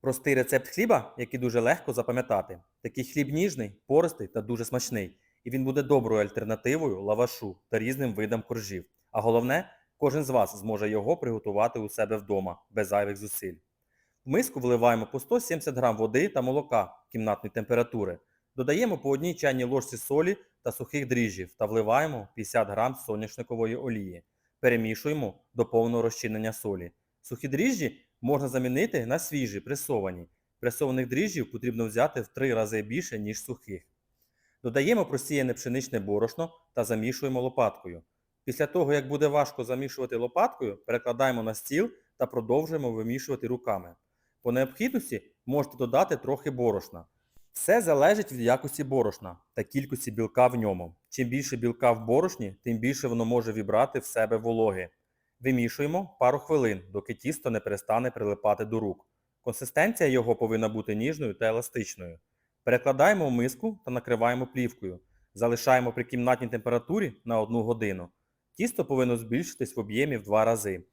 Простий рецепт хліба, який дуже легко запам'ятати. Такий хліб ніжний, пористий та дуже смачний. І він буде доброю альтернативою лавашу та різним видам коржів. А головне, кожен з вас зможе його приготувати у себе вдома, без зайвих зусиль. В миску вливаємо по 170 г води та молока кімнатної температури. Додаємо по одній чайній ложці солі та сухих дріжджів та вливаємо 50 г соняшникової олії. Перемішуємо до повного розчинення солі. Сухі дріжджі можна замінити на свіжі, пресовані. Пресованих дріжджів потрібно взяти в 3 рази більше, ніж сухих. Додаємо просіяне пшеничне борошно та замішуємо лопаткою. Після того, як буде важко замішувати лопаткою, перекладаємо на стіл та продовжуємо вимішувати руками. По необхідності можете додати трохи борошна. Все залежить від якості борошна та кількості білка в ньому. Чим більше білка в борошні, тим більше воно може вібрати в себе вологи. Вимішуємо пару хвилин, доки тісто не перестане прилипати до рук. Консистенція його повинна бути ніжною та еластичною. Перекладаємо в миску та накриваємо плівкою. Залишаємо при кімнатній температурі на 1 годину. Тісто повинно збільшитись в об'ємі в 2 рази.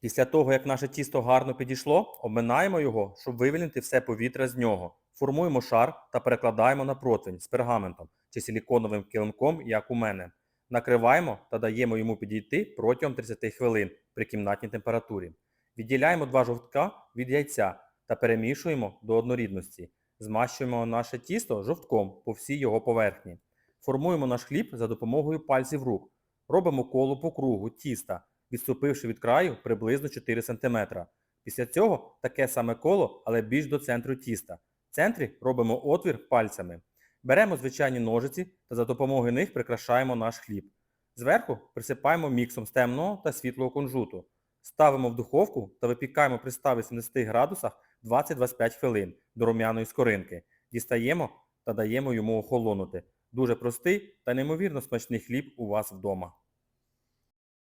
Після того, як наше тісто гарно підійшло, обминаємо його, щоб вивільнити все повітря з нього. Формуємо шар та перекладаємо на противень з пергаментом чи силіконовим килимком, як у мене. Накриваємо та даємо йому підійти протягом 30 хвилин при кімнатній температурі. Відділяємо два жовтка від яйця та перемішуємо до однорідності. Змащуємо наше тісто жовтком по всій його поверхні. Формуємо наш хліб за допомогою пальців рук. Робимо коло по кругу тіста, відступивши від краю приблизно 4 см. Після цього таке саме коло, але більш до центру тіста. В центрі робимо отвір пальцями. Беремо звичайні ножиці та за допомогою них прикрашаємо наш хліб. Зверху присипаємо міксом з темного та світлого кунжуту. Ставимо в духовку та випікаємо при 180 градусах 20-25 хвилин до рум'яної скоринки. Дістаємо та даємо йому охолонути. Дуже простий та неймовірно смачний хліб у вас вдома.